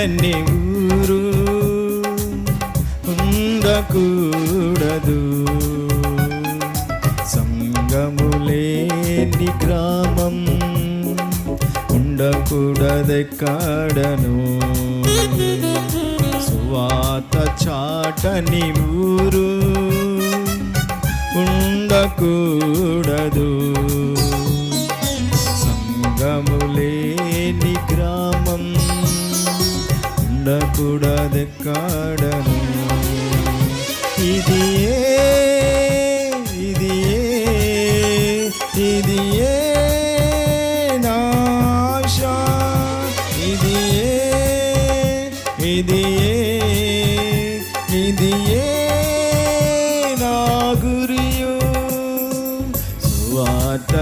చాటని ఊరు ఉండకూడదు. సంగములేని గ్రామం ఉండకూడదెక్కడను సువాత చాటని ఊరు ఉండకూడదు. సంగము ఉండకూడదెక్కడను ఇది ఏ ఇది ఏ ఇది ఏ నాశ ఇది ఏ ఇది ఏ ఇది ఏ నా గురియు. సువార్త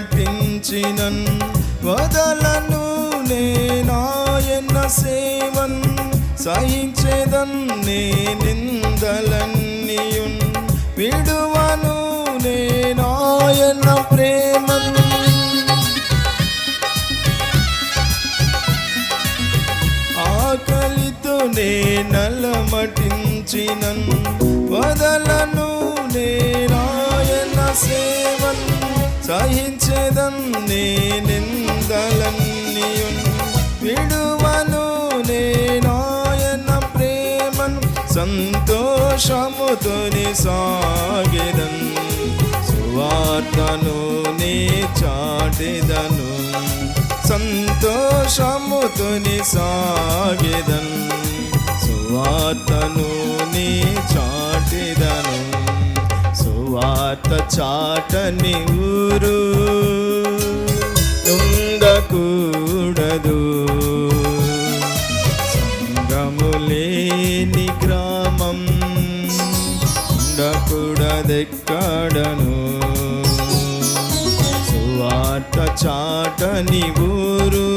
నలమటించినన్ వదలను నేనాయన సేవన్ సహించేదన్ నే నిందలన్నీయున్ విడువను నేనాయన ప్రేమన్. ఆకలితో నే నలమటించినన్ వదలను నేనాయన సేవన్ సహించ నన్నే నిందలన్నీయున్ విడువను నేనాయన ప్రేమను ప్రేమన్ సంతోషముతోని సాగెదన్. సువార్తను నీ చాటిదను సంతోషముతోని సాగెదన్. సువార్తను నీ చాటిదను సువార్త చాటని ఊరు. ఉండకూడదు సంగములేని గ్రామం. ఉండకూడదెక్కడను. సువార్త చాటని ఊరు.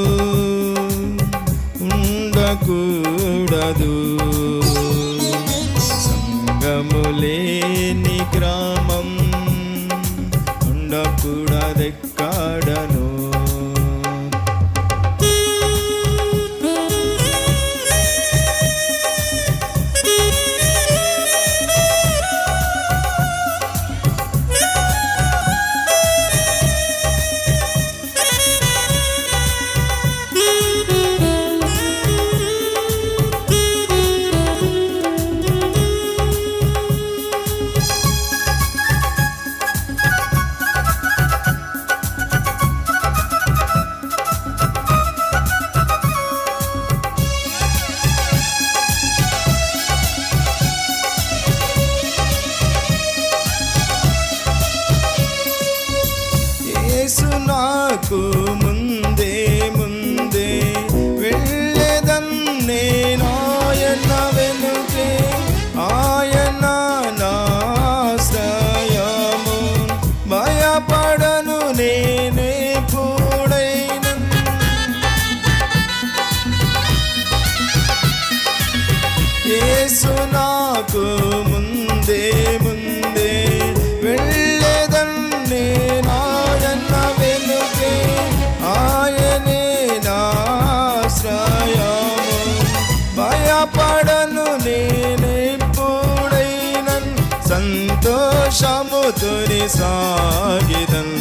ఉండకూడదు. సంగములేని గ్రామం ఉండకు సాగిదన్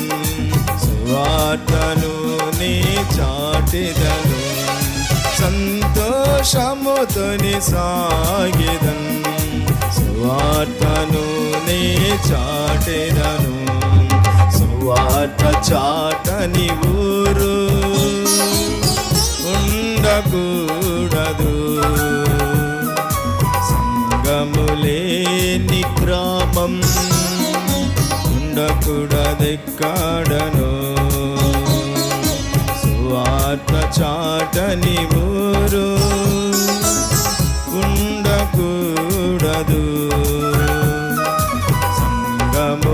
సువార్తను నీ చాటిదను. సంతోషముతోని సాగిదన్ సువార్తను నీ చాటిదను. సువార్త చాటని ఊరు ఉండకూడదు. సంగములేని గ్రామం ఉండకూడదెక్కడను సువార్త చాటని ఊరు ఉండకూడదు. సంగములేని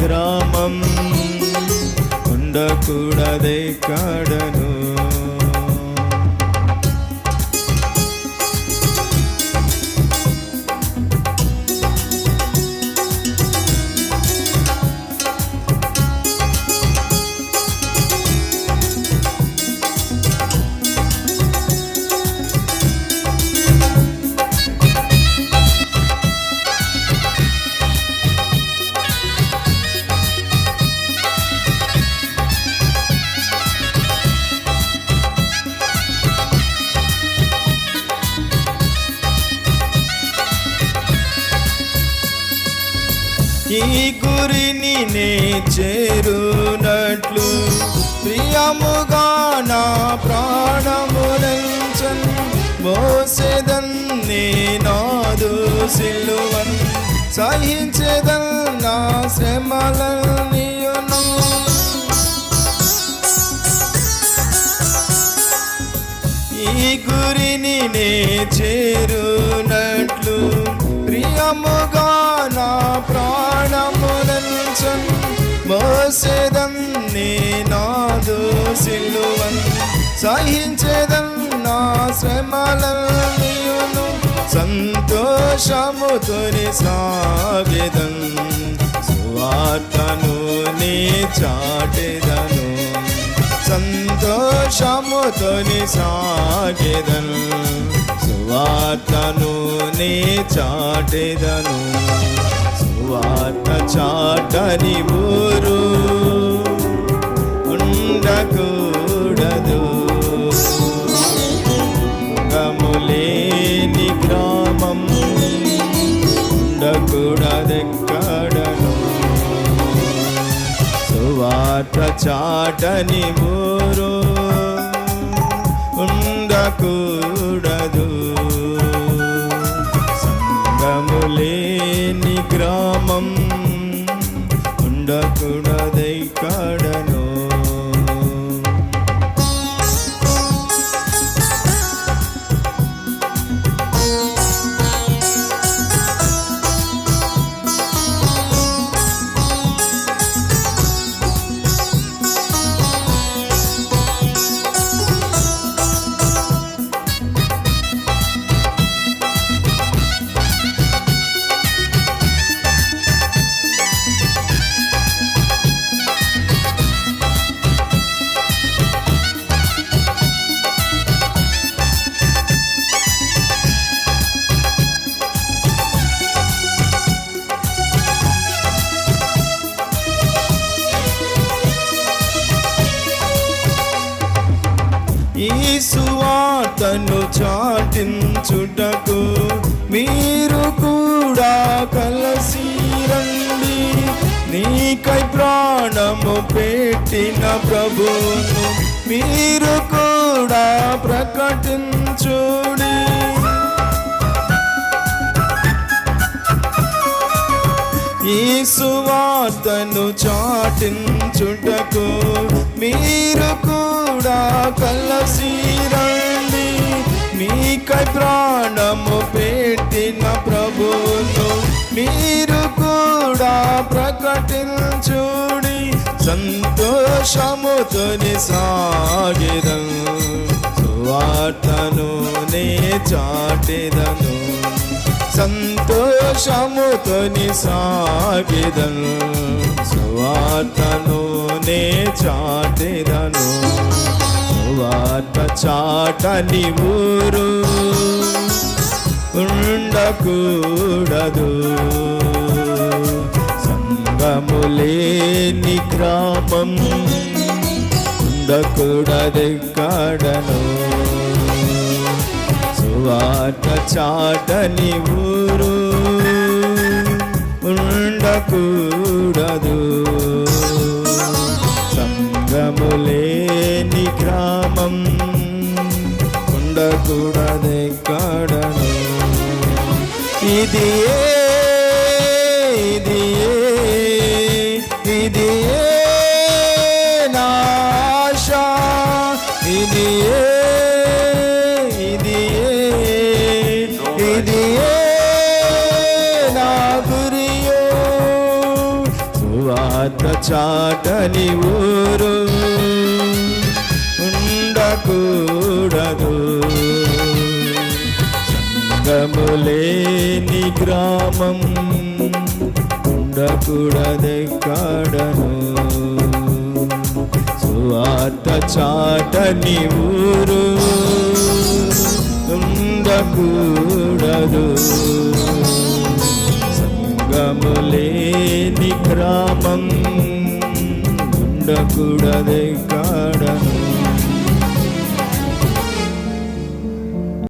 గ్రామం ఉండకూడదెక్కడను. గురిని నే చేరునట్లు ప్రియముగా నా ప్రాణమురంచన్ మోసేదన్ నే సిలువన్. సహించేదన్ నా శ్రమలనియును. ఈ గురిని నే చేరునట్లు సహించేదం నా శ్రమలనియును సంతోషముతోని సాగెదం. సువార్తను నీ చాటెదను. సంతోషముతోని సాగెదను సువార్తను నీ చాటెదను. సువార్త చాటని ఊరు ఉండకూడదు. చాటని ఊరు ఉండకూడదు. సంగములేని గ్రామం ఈ సువార్తను చాటించుటకు మీరు కూడా కలసి రండి. నీకై ప్రాణము పెట్టిన ప్రభువును మీరు కూడా ప్రకటించుడి. ఈ సువార్తను చాటించుటకు మీరు కూడా కలసి రండి మీకై ప్రాణము పెట్టిన ప్రభువును మీరు కూడా ప్రకటించుడి. సంతోషముతోని సాగిరం. సువార్తను నే చాటిదను. సంతోషముతోని సాగిదను సువార్తను నే చాటిదను. వార్త చాటని ఊరు ఉండకూడదు. సంగములేని గ్రామం ఉండకూడదెక్కడను సువార్త చాటని ఊరు ఉండకూడదు సంగములేని గ్రామం ఉండకూడదెక్కడను ఇది ఏ చాటని ఊరు ఉండకూడదు. సంగములేని గ్రామం ఉండకూడదెక్కడను సువార్త చాటని ఊరు ఉండకూడదు. సంగములేని గ్రామం ఉండకూడదెక్కడను